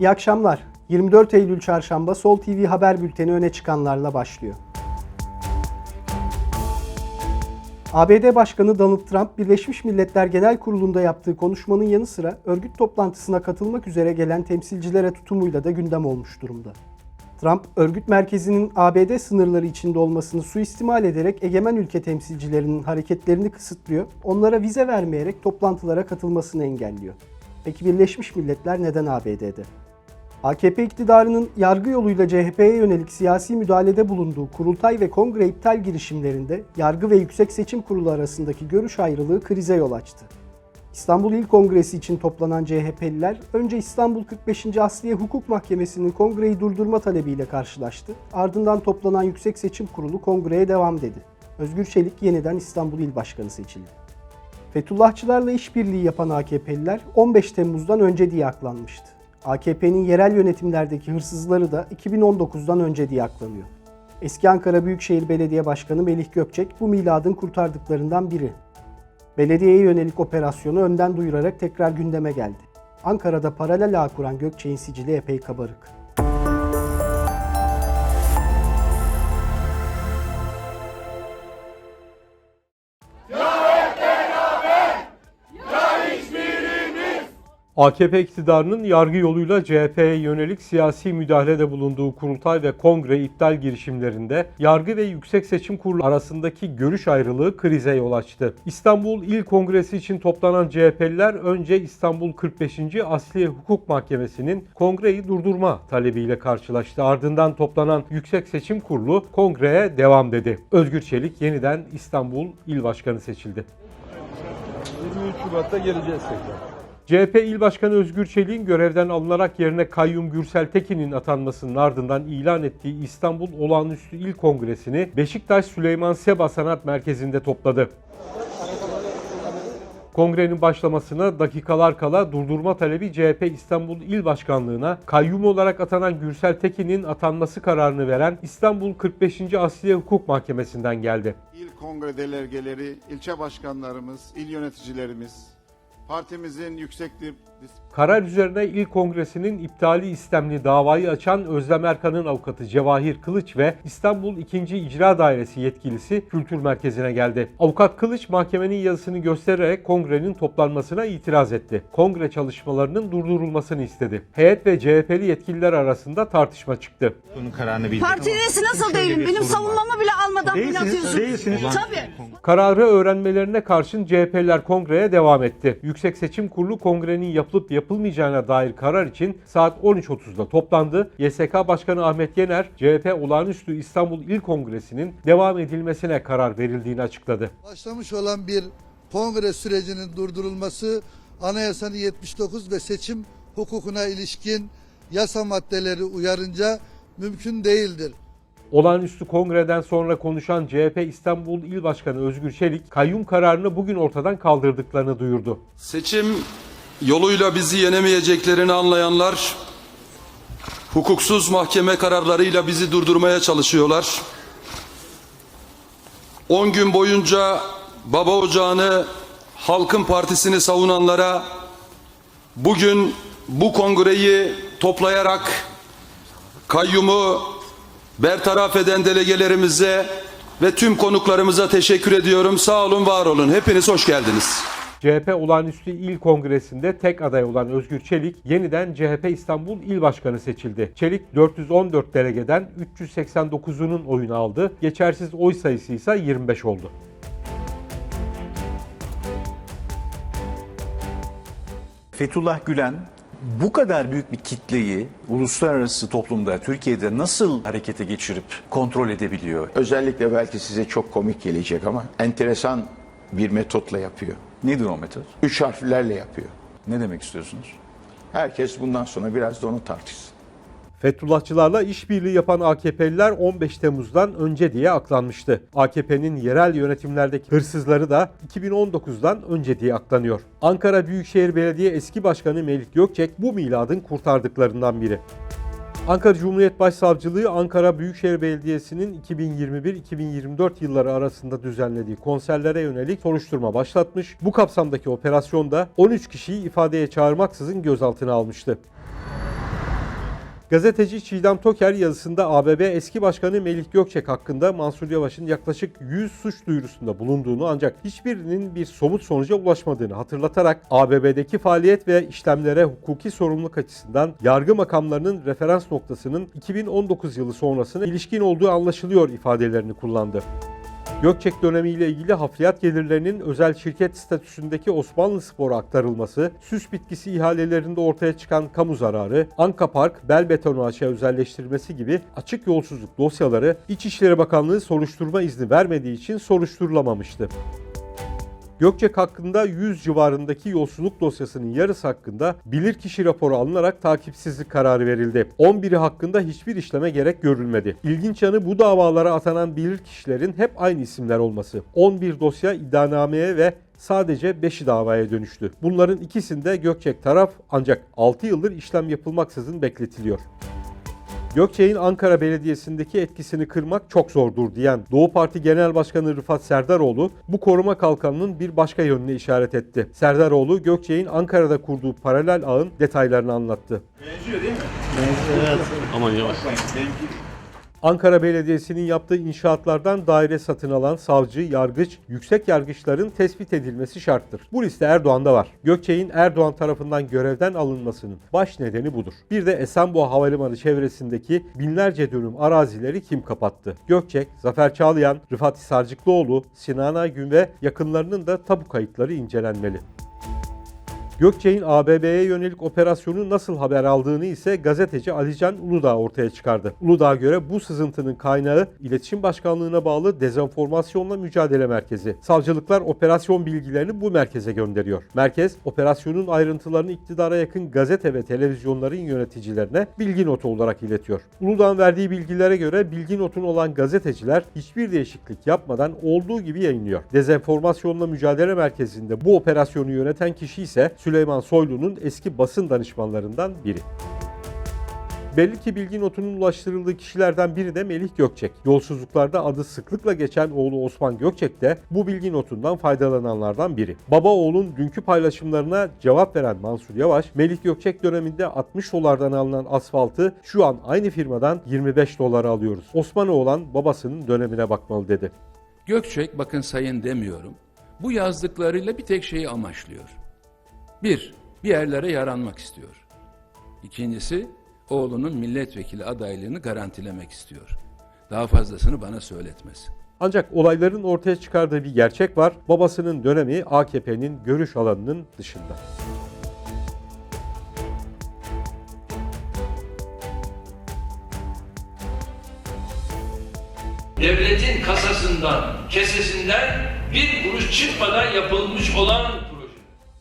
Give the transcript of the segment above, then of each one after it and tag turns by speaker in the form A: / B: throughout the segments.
A: İyi akşamlar. 24 Eylül Çarşamba Sol TV haber bülteni öne çıkanlarla başlıyor. ABD Başkanı Donald Trump, Birleşmiş Milletler Genel Kurulu'nda yaptığı konuşmanın yanı sıra örgüt toplantısına katılmak üzere gelen temsilcilere tutumuyla da gündem olmuş durumda. Trump, örgüt merkezinin ABD sınırları içinde olmasını suistimal ederek egemen ülke temsilcilerinin hareketlerini kısıtlıyor, onlara vize vermeyerek toplantılara katılmasını engelliyor. Peki Birleşmiş Milletler neden ABD'de? AKP iktidarının yargı yoluyla CHP'ye yönelik siyasi müdahalede bulunduğu kurultay ve kongre iptal girişimlerinde yargı ve Yüksek Seçim Kurulu arasındaki görüş ayrılığı krize yol açtı. İstanbul İl Kongresi için toplanan CHP'liler önce İstanbul 45. Asliye Hukuk Mahkemesi'nin kongreyi durdurma talebiyle karşılaştı. Ardından toplanan Yüksek Seçim Kurulu kongreye devam dedi. Özgür Çelik yeniden İstanbul İl Başkanı seçildi. Fethullahçılarla işbirliği yapan AKP'liler 15 Temmuz'dan önce diye aklanmıştı. AKP'nin yerel yönetimlerdeki hırsızları da 2019'dan önce diye aklanıyor. Eski Ankara Büyükşehir Belediye Başkanı Melih Gökçek bu miladın kurtardıklarından biri. Belediyeye yönelik operasyonu önden duyurarak tekrar gündeme geldi. Ankara'da paralel ağ kuran Gökçek'in sicili epey kabarık.
B: AKP iktidarının yargı yoluyla CHP'ye yönelik siyasi müdahalede bulunduğu kurultay ve kongre iptal girişimlerinde yargı ve Yüksek Seçim Kurulu arasındaki görüş ayrılığı krize yol açtı. İstanbul İl Kongresi için toplanan CHP'liler önce İstanbul 45. Asliye Hukuk Mahkemesi'nin kongreyi durdurma talebiyle karşılaştı. Ardından toplanan Yüksek Seçim Kurulu kongreye devam dedi. Özgür Çelik yeniden İstanbul İl Başkanı seçildi.
C: 23 Şubat'ta geleceğiz tekrar.
B: CHP İl Başkanı Özgür Çelik'in görevden alınarak yerine Kayyum Gürsel Tekin'in atanmasının ardından ilan ettiği İstanbul Olağanüstü İl Kongresi'ni Beşiktaş Süleyman Seba Sanat Merkezi'nde topladı. Kongrenin başlamasına dakikalar kala durdurma talebi CHP İstanbul İl Başkanlığı'na kayyum olarak atanan Gürsel Tekin'in atanması kararını veren İstanbul 45. Asliye Hukuk Mahkemesi'nden geldi.
D: İl kongre delegeleri, ilçe başkanlarımız, il yöneticilerimiz, partimizin yüksek dis-
B: Karar üzerine İl Kongresi'nin iptali istemli davayı açan Özlem Erkan'ın avukatı Cevahir Kılıç ve İstanbul 2. İcra Dairesi yetkilisi Kültür Merkezi'ne geldi. Avukat Kılıç mahkemenin yazısını göstererek kongrenin toplanmasına itiraz etti. Kongre çalışmalarının durdurulmasını istedi. Heyet ve CHP'li yetkililer arasında tartışma çıktı.
E: Bunun kararını bildik.
F: Parti üyesi nasıl değilim? Benim savunmamı bile almadan beni
E: Değilsiniz, değilsiniz.
F: Tabii.
B: Kararı öğrenmelerine karşın CHP'liler kongreye devam etti. Yüksek Seçim Kurulu kongrenin yapılıp yapılmayacağına dair karar için saat 13.30'da toplandı. YSK Başkanı Ahmet Yener, CHP Olağanüstü İstanbul İl Kongresi'nin devam edilmesine karar verildiğini açıkladı.
G: Başlamış olan bir kongre sürecinin durdurulması anayasanın 79 ve seçim hukukuna ilişkin yasa maddeleri uyarınca mümkün değildir.
B: Olağanüstü kongreden sonra konuşan CHP İstanbul İl Başkanı Özgür Çelik, kayyum kararını bugün ortadan kaldırdıklarını duyurdu.
H: Seçim yoluyla bizi yenemeyeceklerini anlayanlar hukuksuz mahkeme kararlarıyla bizi durdurmaya çalışıyorlar. 10 gün boyunca baba ocağını Halkın Partisi'ni savunanlara bugün bu kongreyi toplayarak kayyumu bertaraf eden delegelerimize ve tüm konuklarımıza teşekkür ediyorum. Sağ olun, var olun. Hepiniz hoş geldiniz.
B: CHP Olağanüstü İl Kongresi'nde tek aday olan Özgür Çelik yeniden CHP İstanbul İl Başkanı seçildi. Çelik 414 delegeden 389'unun oyunu aldı. Geçersiz oy sayısı ise 25 oldu.
E: Fethullah Gülen bu kadar büyük bir kitleyi uluslararası toplumda Türkiye'de nasıl harekete geçirip kontrol edebiliyor?
I: Özellikle belki size çok komik gelecek ama enteresan bir metotla yapıyor.
E: Nedir o metot?
I: Üç harflerle yapıyor.
E: Ne demek istiyorsunuz?
I: Herkes bundan sonra biraz da onu tartışsın.
B: Fethullahçılarla işbirliği yapan AKP'liler 15 Temmuz'dan önce diye aklanmıştı. AKP'nin yerel yönetimlerdeki hırsızları da 2019'dan önce diye aklanıyor. Ankara Büyükşehir Belediye eski başkanı Melih Gökçek bu miladın kurtardıklarından biri. Ankara Cumhuriyet Başsavcılığı Ankara Büyükşehir Belediyesi'nin 2021-2024 yılları arasında düzenlediği konserlere yönelik soruşturma başlatmış. Bu kapsamdaki operasyonda 13 kişiyi ifadeye çağırmaksızın gözaltına almıştı. Gazeteci Çiğdem Toker yazısında ABB eski başkanı Melih Gökçek hakkında Mansur Yavaş'ın yaklaşık 100 suç duyurusunda bulunduğunu ancak hiçbirinin bir somut sonuca ulaşmadığını hatırlatarak ABB'deki faaliyet ve işlemlere hukuki sorumluluk açısından yargı makamlarının referans noktasının 2019 yılı sonrasına ilişkin olduğu anlaşılıyor ifadelerini kullandı. Gökçek dönemiyle ilgili hafriyat gelirlerinin özel şirket statüsündeki Osmanlı Spor'a aktarılması, süs bitkisi ihalelerinde ortaya çıkan kamu zararı, Anka Park, Bel Betonu Açığa özelleştirmesi gibi açık yolsuzluk dosyaları İçişleri Bakanlığı soruşturma izni vermediği için soruşturulamamıştı. Gökçek hakkında 100 civarındaki yolsuzluk dosyasının yarısı hakkında bilirkişi raporu alınarak takipsizlik kararı verildi. 11'i hakkında hiçbir işleme gerek görülmedi. İlginç yanı bu davalara atanan bilirkişilerin hep aynı isimler olması. 11 dosya iddianameye ve sadece 5'i davaya dönüştü. Bunların ikisinde Gökçek taraf ancak 6 yıldır işlem yapılmaksızın bekletiliyor. Gökçek'in Ankara Belediyesi'ndeki etkisini kırmak çok zordur diyen Doğu Parti Genel Başkanı Rıfat Serdaroğlu bu koruma kalkanının bir başka yönüne işaret etti. Serdaroğlu Gökçek'in Ankara'da kurduğu paralel ağın detaylarını anlattı.
J: Aman yavaş.
B: Ankara Belediyesi'nin yaptığı inşaatlardan daire satın alan savcı, yargıç, yüksek yargıçların tespit edilmesi şarttır. Bu liste Erdoğan'da var. Gökçek'in Erdoğan tarafından görevden alınmasının baş nedeni budur. Bir de Esenboğa Havalimanı çevresindeki binlerce dönüm arazileri kim kapattı? Gökçek, Zafer Çağlayan, Rıfat Hisarcıklıoğlu, Sinan Aygün ve yakınlarının da tabu kayıtları incelenmeli. Gökçek'in ABB'ye yönelik operasyonu nasıl haber aldığını ise gazeteci Alican Uludağ ortaya çıkardı. Uludağ'a göre bu sızıntının kaynağı İletişim Başkanlığı'na bağlı Dezenformasyonla Mücadele Merkezi. Savcılıklar operasyon bilgilerini bu merkeze gönderiyor. Merkez, operasyonun ayrıntılarını iktidara yakın gazete ve televizyonların yöneticilerine bilgi notu olarak iletiyor. Uludağ'ın verdiği bilgilere göre bilgi notun olan gazeteciler hiçbir değişiklik yapmadan olduğu gibi yayınlıyor. Dezenformasyonla Mücadele Merkezi'nde bu operasyonu yöneten kişi ise Süleyman Soylu'nun eski basın danışmanlarından biri. Belli ki bilgi notunun ulaştırıldığı kişilerden biri de Melih Gökçek. Yolsuzluklarda adı sıklıkla geçen oğlu Osman Gökçek de bu bilgi notundan faydalananlardan biri. Baba oğlun dünkü paylaşımlarına cevap veren Mansur Yavaş, Melih Gökçek döneminde 60 dolardan alınan asfaltı şu an aynı firmadan 25 dolara alıyoruz. Osman oğlan babasının dönemine bakmalı dedi.
K: Gökçek bakın sayın demiyorum. Bu yazdıklarıyla bir tek şeyi amaçlıyor. Bir, bir yerlere yaranmak istiyor. İkincisi, oğlunun milletvekili adaylığını garantilemek istiyor. Daha fazlasını bana söyletmesin.
B: Ancak olayların ortaya çıkardığı bir gerçek var. Babasının dönemi AKP'nin görüş alanının dışında.
J: Devletin kasasından, kesesinden bir kuruş çıkmadan yapılmış olan.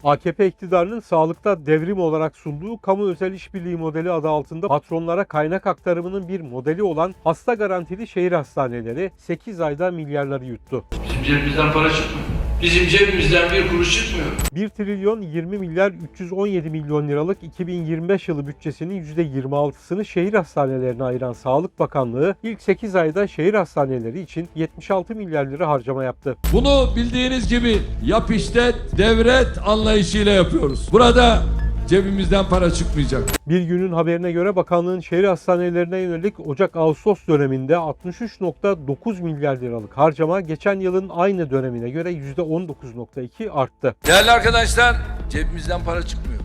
B: AKP iktidarının sağlıkta devrim olarak sunduğu kamu özel işbirliği modeli adı altında patronlara kaynak aktarımının bir modeli olan hasta garantili şehir hastaneleri 8 ayda milyarları yuttu.
J: Bizim cebimizden para çıkmıyor. Bizim cebimizden bir kuruş çıkmıyor.
B: 1 trilyon 20 milyar 317 milyon liralık 2025 yılı bütçesinin %26'sını şehir hastanelerine ayıran Sağlık Bakanlığı ilk 8 ayda şehir hastaneleri için 76 milyar lira harcama yaptı.
C: Bunu bildiğiniz gibi yap işlet, devret anlayışıyla yapıyoruz. Burada cebimizden para çıkmayacak.
B: Bir günün haberine göre bakanlığın şehir hastanelerine yönelik Ocak-Ağustos döneminde 63.9 milyar liralık harcama geçen yılın aynı dönemine göre %19.2 arttı.
J: Değerli arkadaşlar, cebimizden para çıkmıyor.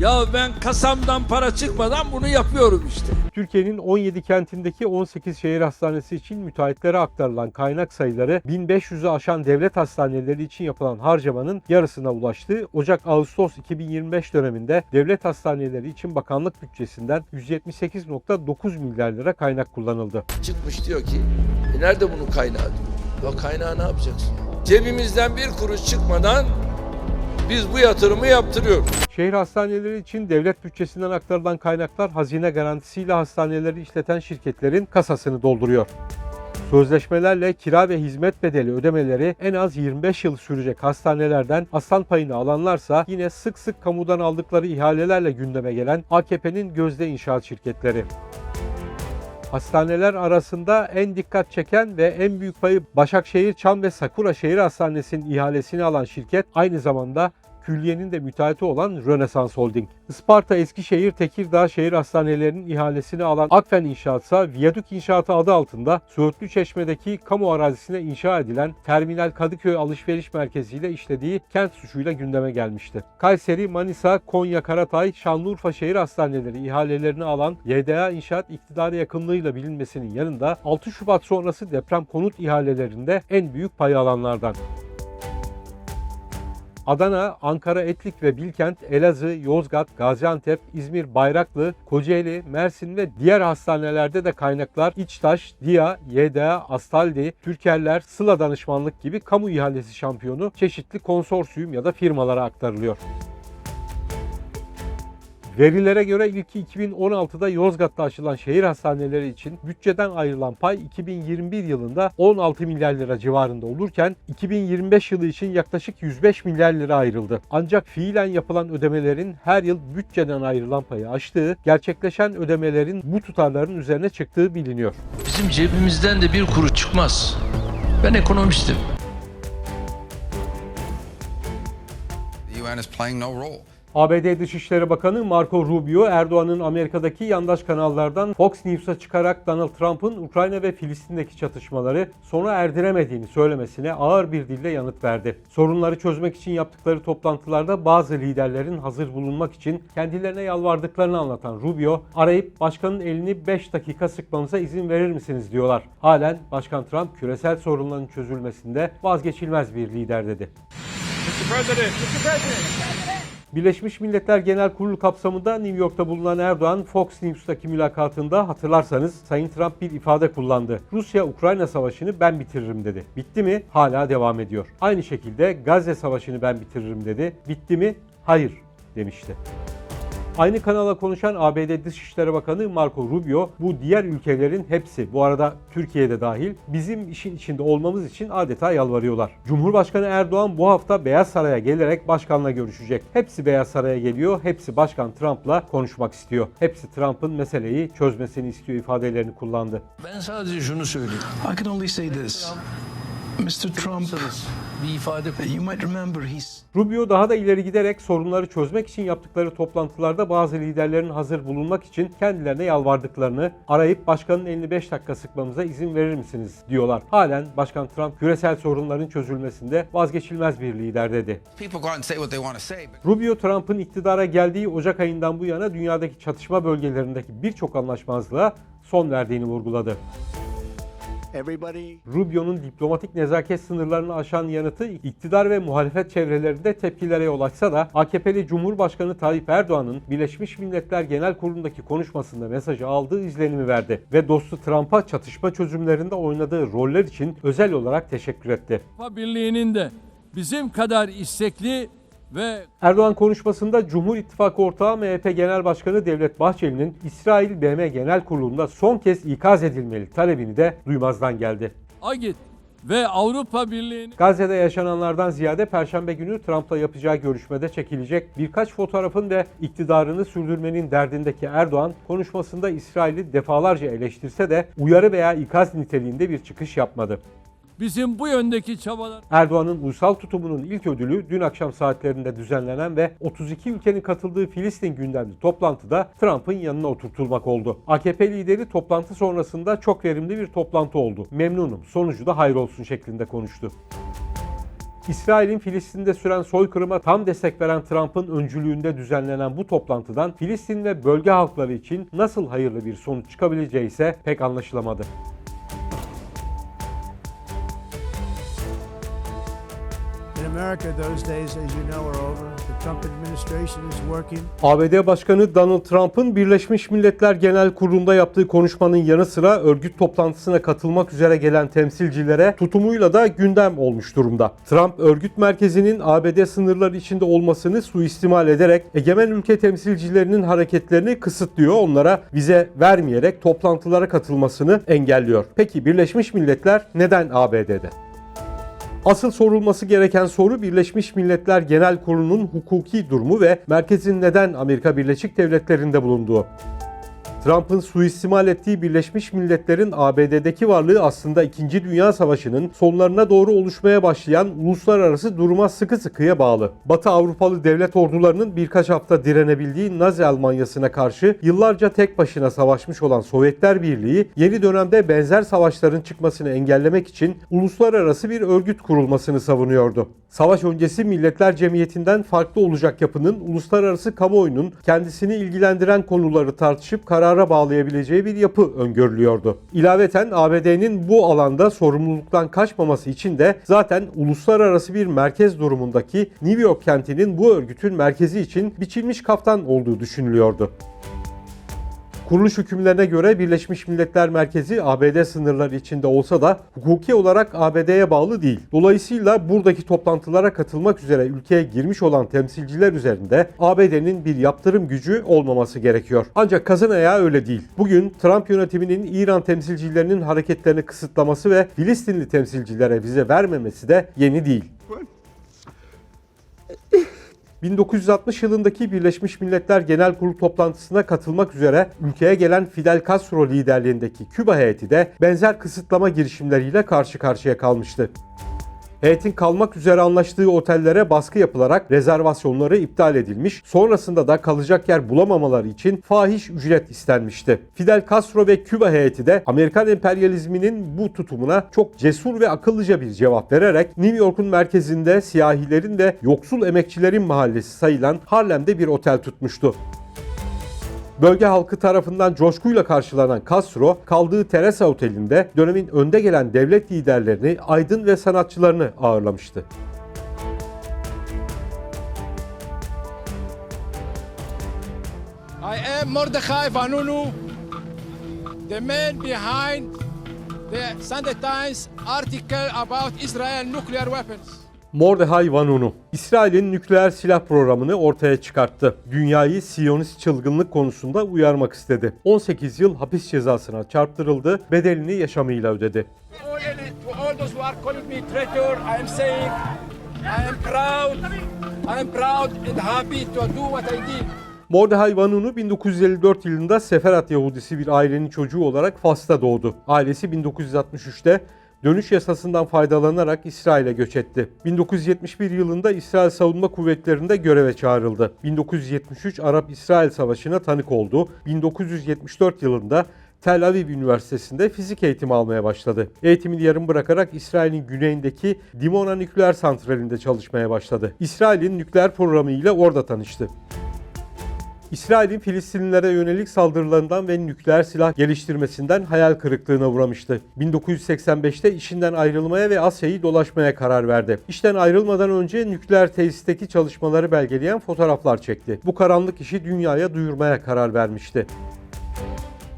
C: Ya ben kasamdan para çıkmadan bunu yapıyorum işte.
B: Türkiye'nin 17 kentindeki 18 şehir hastanesi için müteahhitlere aktarılan kaynak sayıları 1500'ü aşan devlet hastaneleri için yapılan harcamanın yarısına ulaştı. Ocak-Ağustos 2025 döneminde devlet hastaneleri için bakanlık bütçesinden 178.9 milyar lira kaynak kullanıldı.
J: Çıkmış diyor ki, e nerede bunun kaynağı diyor. Ya kaynağı ne yapacaksın? Cebimizden bir kuruş çıkmadan biz bu yatırımı yaptırıyoruz.
B: Şehir hastaneleri için devlet bütçesinden aktarılan kaynaklar hazine garantisiyle hastaneleri işleten şirketlerin kasasını dolduruyor. Sözleşmelerle kira ve hizmet bedeli ödemeleri en az 25 yıl sürecek hastanelerden aslan payını alanlarsa yine sık sık kamudan aldıkları ihalelerle gündeme gelen AKP'nin gözde inşaat şirketleri. Hastaneler arasında en dikkat çeken ve en büyük payı Başakşehir, Çam ve Sakura Şehir Hastanesi'nin ihalesini alan şirket aynı zamanda külliyenin de müteahhiti olan Rönesans Holding. Isparta, Eskişehir, Tekirdağ şehir hastanelerinin ihalesini alan Akfen İnşaat ise Viyadük İnşaatı adı altında Söğütlü Çeşme'deki kamu arazisine inşa edilen Terminal Kadıköy Alışveriş Merkezi ile işlediği kent suçuyla gündeme gelmişti. Kayseri, Manisa, Konya, Karatay, Şanlıurfa şehir hastaneleri ihalelerini alan YDA İnşaat iktidara yakınlığıyla bilinmesinin yanında 6 Şubat sonrası deprem konut ihalelerinde en büyük pay alanlardan. Adana, Ankara, Etlik ve Bilkent, Elazığ, Yozgat, Gaziantep, İzmir, Bayraklı, Kocaeli, Mersin ve diğer hastanelerde de kaynaklar İçtaş, DİA, YDA, Astaldi, Türkerler, Sıla Danışmanlık gibi kamu ihalesi şampiyonu çeşitli konsorsiyum ya da firmalara aktarılıyor. Verilere göre ilki 2016'da Yozgat'ta açılan şehir hastaneleri için bütçeden ayrılan pay 2021 yılında 16 milyar lira civarında olurken 2025 yılı için yaklaşık 105 milyar lira ayrıldı. Ancak fiilen yapılan ödemelerin her yıl bütçeden ayrılan payı aştığı, gerçekleşen ödemelerin bu tutarların üzerine çıktığı biliniyor.
J: Bizim cebimizden de bir kuruş çıkmaz. Ben ekonomistim.
L: The UN is playing no role.
B: ABD Dışişleri Bakanı Marco Rubio, Erdoğan'ın Amerika'daki yandaş kanallardan Fox News'a çıkarak Donald Trump'ın Ukrayna ve Filistin'deki çatışmaları sona erdiremediğini söylemesine ağır bir dille yanıt verdi. Sorunları çözmek için yaptıkları toplantılarda bazı liderlerin hazır bulunmak için kendilerine yalvardıklarını anlatan Rubio, arayıp başkanın elini 5 dakika sıkmamıza izin verir misiniz diyorlar. Halen Başkan Trump küresel sorunların çözülmesinde vazgeçilmez bir lider dedi. Birleşmiş Milletler Genel Kurulu kapsamında New York'ta bulunan Erdoğan, Fox News'taki mülakatında hatırlarsanız Sayın Trump bir ifade kullandı. Rusya-Ukrayna savaşını ben bitiririm dedi. Bitti mi? Hala devam ediyor. Aynı şekilde Gazze savaşını ben bitiririm dedi. Bitti mi? Hayır demişti. Aynı kanala konuşan ABD Dışişleri Bakanı Marco Rubio bu diğer ülkelerin hepsi bu arada Türkiye'de dahil bizim işin içinde olmamız için adeta yalvarıyorlar. Cumhurbaşkanı Erdoğan bu hafta Beyaz Saray'a gelerek başkanla görüşecek. Hepsi Beyaz Saray'a geliyor, hepsi Başkan Trump'la konuşmak istiyor. Hepsi Trump'ın meseleyi çözmesini istiyor ifadelerini kullandı.
J: Ben sadece şunu söyleyeyim.
L: I can only say this. Mr. Trump,
J: Bir ifade
L: you might remember he's
B: Rubio daha da ileri giderek sorunları çözmek için yaptıkları toplantılarda bazı liderlerin hazır bulunmak için kendilerine yalvardıklarını, arayıp başkanın elini 5 dakika sıkmamıza izin verir misiniz diyorlar. Halen Başkan Trump küresel sorunların çözülmesinde vazgeçilmez bir lider dedi.
L: people go out and say what they want to say, but
B: Rubio, Trump'ın iktidara geldiği Ocak ayından bu yana dünyadaki çatışma bölgelerindeki birçok anlaşmazlığa son verdiğini vurguladı. Rubio'nun diplomatik nezaket sınırlarını aşan yanıtı iktidar ve muhalefet çevrelerinde tepkilere yol açsa da AKP'li Cumhurbaşkanı Tayyip Erdoğan'ın Birleşmiş Milletler Genel Kurulu'ndaki konuşmasında mesajı aldığı izlenimi verdi ve dostu Trump'a çatışma çözümlerinde oynadığı roller için özel olarak teşekkür etti.
C: Birliği'nin de bizim kadar istekli ve
B: Erdoğan konuşmasında Cumhur İttifakı ortağı MHP Genel Başkanı Devlet Bahçeli'nin İsrail BM Genel Kurulu'nda son kez ikaz edilmeli talebini de duymazdan geldi.
C: AGİT ve Avrupa Birliği'nin
B: Gazze'de yaşananlardan ziyade Perşembe günü Trump'la yapacağı görüşmede çekilecek birkaç fotoğrafın ve iktidarını sürdürmenin derdindeki Erdoğan konuşmasında İsrail'i defalarca eleştirse de uyarı veya ikaz niteliğinde bir çıkış yapmadı.
C: Bizim bu yöndeki çabalar
B: Erdoğan'ın uysal tutumunun ilk ödülü dün akşam saatlerinde düzenlenen ve 32 ülkenin katıldığı Filistin gündemli toplantıda Trump'ın yanına oturtulmak oldu. AKP lideri toplantı sonrasında çok verimli bir toplantı oldu. Memnunum. Sonucu da hayrolsun şeklinde konuştu. İsrail'in Filistin'de süren soykırıma tam destek veren Trump'ın öncülüğünde düzenlenen bu toplantıdan Filistin ve bölge halkları için nasıl hayırlı bir sonuç çıkabileceği ise pek anlaşılamadı.
M: America, those days, as you know, are over. The Trump administration is working
B: ABD Başkanı Donald Trump'ın Birleşmiş Milletler Genel Kurulu'nda yaptığı konuşmanın yanı sıra örgüt toplantısına katılmak üzere gelen temsilcilere tutumuyla da gündem olmuş durumda. Trump, örgüt merkezinin ABD sınırları içinde olmasını suistimal ederek egemen ülke temsilcilerinin hareketlerini kısıtlıyor, onlara vize vermeyerek toplantılara katılmasını engelliyor. Peki Birleşmiş Milletler neden ABD'de? Asıl sorulması gereken soru Birleşmiş Milletler Genel Kurulu'nun hukuki durumu ve merkezin neden Amerika Birleşik Devletleri'nde bulunduğu. Trump'ın suistimal ettiği Birleşmiş Milletler'in ABD'deki varlığı aslında 2. Dünya Savaşı'nın sonlarına doğru oluşmaya başlayan uluslararası duruma sıkı sıkıya bağlı. Batı Avrupalı devlet ordularının birkaç hafta direnebildiği Nazi Almanyası'na karşı yıllarca tek başına savaşmış olan Sovyetler Birliği yeni dönemde benzer savaşların çıkmasını engellemek için uluslararası bir örgüt kurulmasını savunuyordu. Savaş öncesi Milletler Cemiyeti'nden farklı olacak yapının uluslararası kamuoyunun kendisini ilgilendiren konuları tartışıp karara bağlayabileceği bir yapı öngörülüyordu. İlaveten ABD'nin bu alanda sorumluluktan kaçmaması için de zaten uluslararası bir merkez durumundaki New York kentinin bu örgütün merkezi için biçilmiş kaftan olduğu düşünülüyordu. Kuruluş hükümlerine göre Birleşmiş Milletler Merkezi ABD sınırları içinde olsa da hukuki olarak ABD'ye bağlı değil. Dolayısıyla buradaki toplantılara katılmak üzere ülkeye girmiş olan temsilciler üzerinde ABD'nin bir yaptırım gücü olmaması gerekiyor. Ancak kazın ayağı öyle değil. Bugün Trump yönetiminin İran temsilcilerinin hareketlerini kısıtlaması ve Filistinli temsilcilere vize vermemesi de yeni değil. 1960 yılındaki Birleşmiş Milletler Genel Kurulu toplantısına katılmak üzere ülkeye gelen Fidel Castro liderliğindeki Küba heyeti de benzer kısıtlama girişimleriyle karşı karşıya kalmıştı. Heyetin kalmak üzere anlaştığı otellere baskı yapılarak rezervasyonları iptal edilmiş, sonrasında da kalacak yer bulamamaları için fahiş ücret istenmişti. Fidel Castro ve Küba heyeti de Amerikan emperyalizminin bu tutumuna çok cesur ve akıllıca bir cevap vererek New York'un merkezinde siyahilerin ve yoksul emekçilerin mahallesi sayılan Harlem'de bir otel tutmuştu. Bölge halkı tarafından coşkuyla karşılanan Castro, kaldığı Teresa Oteli'nde dönemin önde gelen devlet liderlerini, aydın ve sanatçılarını ağırlamıştı.
M: I am Mordechai Vanunu, the man behind the Sunday Times article about Israel nuclear weapons.
B: Mordechai Vanunu, İsrail'in nükleer silah programını ortaya çıkarttı. Dünyayı Siyonist çılgınlık konusunda uyarmak istedi. 18 yıl hapis cezasına çarptırıldı, bedelini yaşamıyla ödedi.
M: All, to all those who are calling me traitor, I am saying I am proud, I am proud and happy to do what I did.
B: Mordechai Vanunu 1954 yılında Seferat Yahudisi bir ailenin çocuğu olarak Fas'ta doğdu. Ailesi 1963'te dönüş yasasından faydalanarak İsrail'e göç etti. 1971 yılında İsrail Savunma Kuvvetleri'nde göreve çağrıldı. 1973 Arap-İsrail Savaşı'na tanık oldu. 1974 yılında Tel Aviv Üniversitesi'nde fizik eğitimi almaya başladı. Eğitimini yarım bırakarak İsrail'in güneyindeki Dimona nükleer santralinde çalışmaya başladı. İsrail'in nükleer programı ile orada tanıştı. İsrail'in Filistinlilere yönelik saldırılarından ve nükleer silah geliştirmesinden hayal kırıklığına uğramıştı. 1985'te işinden ayrılmaya ve Asya'yı dolaşmaya karar verdi. İşten ayrılmadan önce nükleer tesisteki çalışmaları belgeleyen fotoğraflar çekti. Bu karanlık işi dünyaya duyurmaya karar vermişti.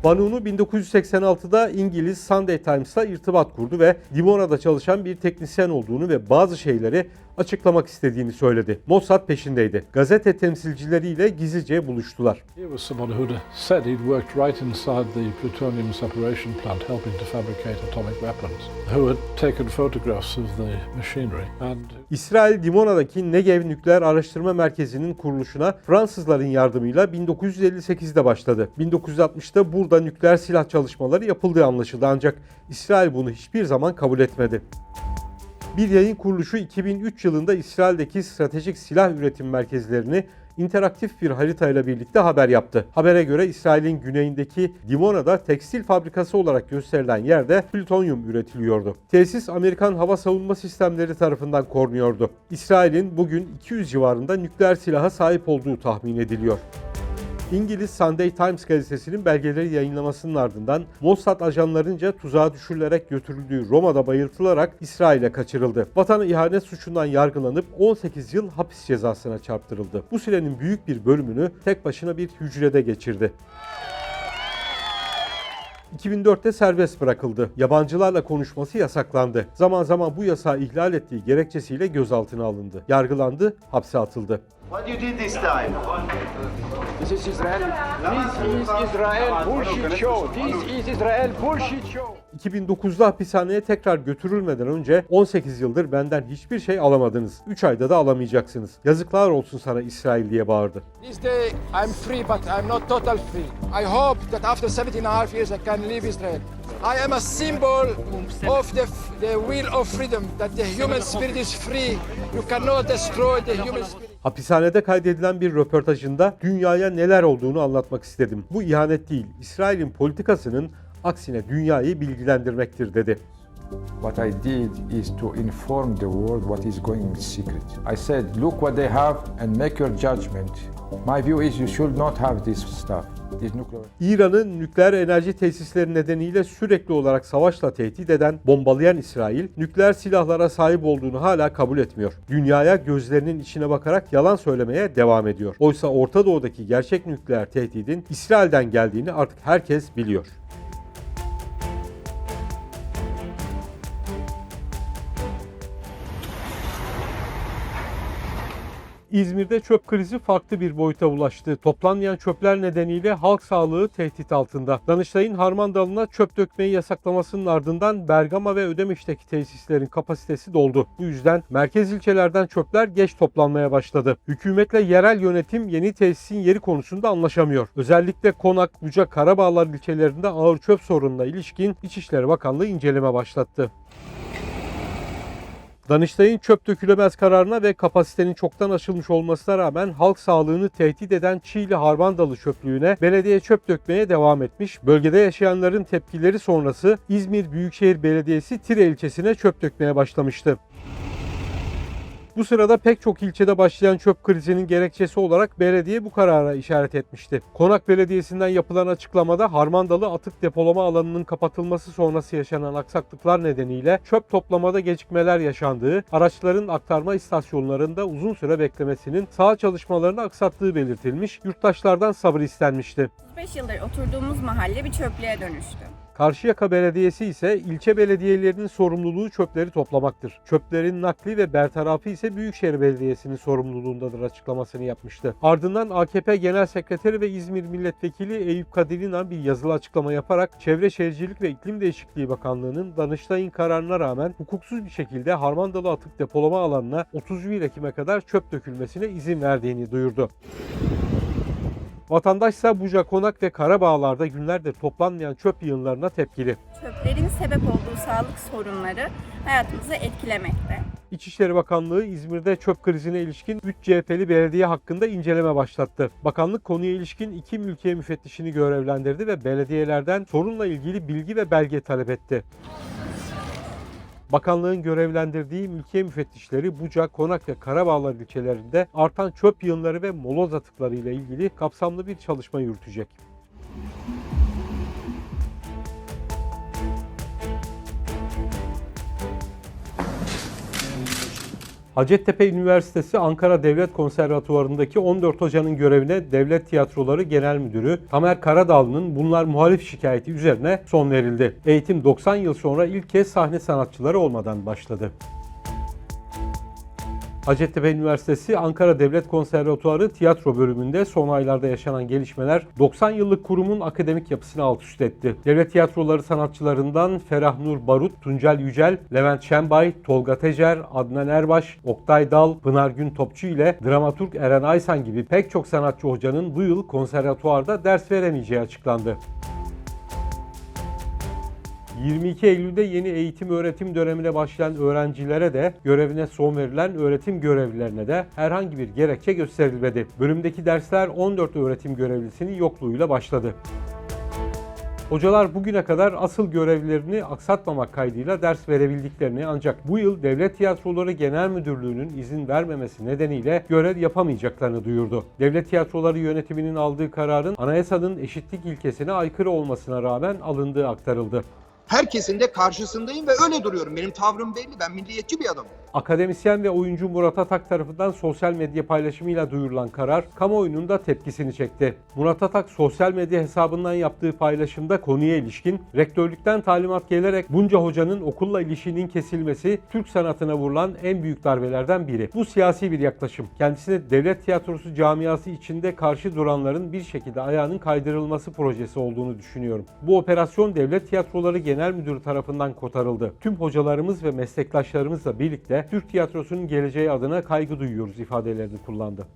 B: Vanunu 1986'da İngiliz Sunday Times'la irtibat kurdu ve Dimona'da çalışan bir teknisyen olduğunu ve bazı şeyleri açıklamak istediğini söyledi. Mossad peşindeydi. Gazete temsilcileriyle gizlice buluştular.
N: He was someone who'd said he'd worked right inside the plutonium separation plant helping to fabricate atomic weapons, who had taken photographs of the machinery and
B: İsrail Dimona'daki Negev Nükleer Araştırma Merkezi'nin kuruluşuna Fransızların yardımıyla 1958'de başladı. 1960'da burada nükleer silah çalışmaları yapıldığı anlaşıldı ancak İsrail bunu hiçbir zaman kabul etmedi. Bir yayın kuruluşu 2003 yılında İsrail'deki stratejik silah üretim merkezlerini interaktif bir haritayla birlikte haber yaptı. Habere göre İsrail'in güneyindeki Dimona'da tekstil fabrikası olarak gösterilen yerde plütonyum üretiliyordu. Tesis Amerikan hava savunma sistemleri tarafından korunuyordu. İsrail'in bugün 200 civarında nükleer silaha sahip olduğu tahmin ediliyor. İngiliz Sunday Times gazetesinin belgeleri yayınlamasının ardından Mossad ajanlarınca tuzağa düşürülerek götürüldüğü Roma'da bayıltılarak İsrail'e kaçırıldı. Vatana ihanet suçundan yargılanıp 18 yıl hapis cezasına çarptırıldı. Bu sürenin büyük bir bölümünü tek başına bir hücrede geçirdi. 2004'te serbest bırakıldı. Yabancılarla konuşması yasaklandı. Zaman zaman bu yasağı ihlal ettiği gerekçesiyle gözaltına alındı. Yargılandı, hapse atıldı.
O: What you did this time?
M: This is Israel. This is Israel bullshit show. This is Israel bullshit show.
B: 2009'da hapishaneye tekrar götürülmeden önce 18 yıldır benden hiçbir şey alamadınız. 3 ayda da alamayacaksınız. Yazıklar olsun sana İsrail diye bağırdı.
M: This day I'm free, but I'm not total free. I hope that after 17 and a half years I can leave Israel. I am a symbol of the, the will of freedom, that the human spirit is free. You cannot destroy the human spirit.
B: Hapishanede kaydedilen bir röportajında dünyaya neler olduğunu anlatmak istedim. Bu ihanet değil, İsrail'in politikasının aksine dünyayı bilgilendirmektir dedi.
P: What I did is to inform the world what is going in secret. I said, look what they have and make your judgment. My view is you should not have this stuff. This nuclear...
B: İran'ın nükleer enerji tesisleri nedeniyle sürekli olarak savaşla tehdit eden, bombalayan İsrail, nükleer silahlara sahip olduğunu hala kabul etmiyor. Dünyaya gözlerinin içine bakarak yalan söylemeye devam ediyor. Oysa Orta Doğu'daki gerçek nükleer tehdidin İsrail'den geldiğini artık herkes biliyor. İzmir'de çöp krizi farklı bir boyuta ulaştı. Toplanmayan çöpler nedeniyle halk sağlığı tehdit altında. Danıştay'ın Harman Dalı'na çöp dökmeyi yasaklamasının ardından Bergama ve Ödemiş'teki tesislerin kapasitesi doldu. Bu yüzden merkez ilçelerden çöpler geç toplanmaya başladı. Hükümetle yerel yönetim yeni tesisin yeri konusunda anlaşamıyor. Özellikle Konak, Buca, Karabağlar ilçelerinde ağır çöp sorununa ilişkin İçişleri Bakanlığı inceleme başlattı. Danıştay'ın çöp dökülemez kararına ve kapasitenin çoktan aşılmış olmasına rağmen halk sağlığını tehdit eden Çiğli Harmandalı çöplüğüne belediye çöp dökmeye devam etmiş. Bölgede yaşayanların tepkileri sonrası İzmir Büyükşehir Belediyesi Tire ilçesine çöp dökmeye başlamıştı. Bu sırada pek çok ilçede başlayan çöp krizinin gerekçesi olarak belediye bu karara işaret etmişti. Konak Belediyesi'nden yapılan açıklamada Harmandalı atık depolama alanının kapatılması sonrası yaşanan aksaklıklar nedeniyle çöp toplamada gecikmeler yaşandığı, araçların aktarma istasyonlarında uzun süre beklemesinin sağ çalışmalarını aksattığı belirtilmiş, yurttaşlardan sabır istenmişti.
Q: 5 yıldır oturduğumuz mahalle bir çöplüğe dönüştü.
B: Karşıyaka Belediyesi ise ilçe belediyelerinin sorumluluğu çöpleri toplamaktır. Çöplerin nakli ve bertarafı ise Büyükşehir Belediyesi'nin sorumluluğundadır açıklamasını yapmıştı. Ardından AKP Genel Sekreteri ve İzmir Milletvekili Eyüp Kadirina bir yazılı açıklama yaparak Çevre Şehircilik ve İklim Değişikliği Bakanlığı'nın Danıştay'ın kararına rağmen hukuksuz bir şekilde Harmandalı atık depolama alanına 31 Ekim'e kadar çöp dökülmesine izin verdiğini duyurdu. Vatandaşsa Buca, Konak ve Karabağlar'da günlerdir toplanmayan çöp yığınlarına tepkili.
Q: Çöplerin sebep olduğu sağlık sorunları hayatımızı etkilemekte.
B: İçişleri Bakanlığı İzmir'de çöp krizine ilişkin 3 CHP'li belediye hakkında inceleme başlattı. Bakanlık konuya ilişkin iki mülkiye müfettişini görevlendirdi ve belediyelerden sorunla ilgili bilgi ve belge talep etti. Bakanlığın görevlendirdiği mülkiye müfettişleri Buca, Konak ve Karabağlar ilçelerinde artan çöp yığınları ve moloz atıkları ile ilgili kapsamlı bir çalışma yürütecek. Hacettepe Üniversitesi Ankara Devlet Konservatuvarı'ndaki 14 hocanın görevine Devlet Tiyatroları Genel Müdürü Tamer Karadağlı'nın bunlar muhalif şikayeti üzerine son verildi. Eğitim 90 yıl sonra ilk kez sahne sanatçıları olmadan başladı. Hacettepe Üniversitesi Ankara Devlet Konservatuarı tiyatro bölümünde son aylarda yaşanan gelişmeler 90 yıllık kurumun akademik yapısını alt üst etti. Devlet tiyatroları sanatçılarından Ferah Nur Barut, Tuncel Yücel, Levent Şenbay, Tolga Tecer, Adnan Erbaş, Oktay Dal, Pınar Gün Topçu ile dramaturg Eren Aysan gibi pek çok sanatçı hocanın bu yıl konservatuarda ders veremeyeceği açıklandı. 22 Eylül'de yeni eğitim öğretim dönemine başlayan öğrencilere de görevine son verilen öğretim görevlilerine de herhangi bir gerekçe gösterilmedi. Bölümdeki dersler 14 öğretim görevlisinin yokluğuyla başladı. Hocalar bugüne kadar asıl görevlerini aksatmamak kaydıyla ders verebildiklerini ancak bu yıl Devlet Tiyatroları Genel Müdürlüğü'nün izin vermemesi nedeniyle görev yapamayacaklarını duyurdu. Devlet Tiyatroları yönetiminin aldığı kararın anayasanın eşitlik ilkesine aykırı olmasına rağmen alındığı aktarıldı.
R: Herkesin de karşısındayım ve öyle duruyorum. Benim tavrım belli. Ben milliyetçi bir adamım.
B: Akademisyen ve oyuncu Murat Atak tarafından sosyal medya paylaşımıyla duyurulan karar kamuoyunun da tepkisini çekti. Murat Atak sosyal medya hesabından yaptığı paylaşımda konuya ilişkin rektörlükten talimat gelerek bunca hocanın okulla ilişkinin kesilmesi Türk sanatına vurulan en büyük darbelerden biri. Bu siyasi bir yaklaşım. Kendisine devlet tiyatrosu camiası içinde karşı duranların bir şekilde ayağının kaydırılması projesi olduğunu düşünüyorum. Bu operasyon Devlet Tiyatroları Genel Müdürü tarafından kotarıldı. Tüm hocalarımız ve meslektaşlarımızla birlikte Türk tiyatrosunun geleceği adına kaygı duyuyoruz ifadelerini kullandı.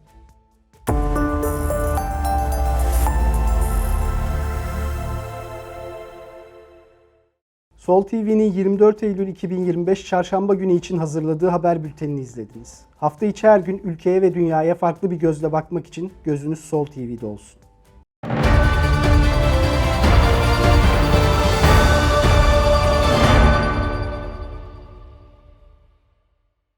A: Sol TV'nin 24 Eylül 2025 Çarşamba günü için hazırladığı haber bültenini izlediniz. Hafta içi her gün ülkeye ve dünyaya farklı bir gözle bakmak için gözünüz Sol TV'de olsun.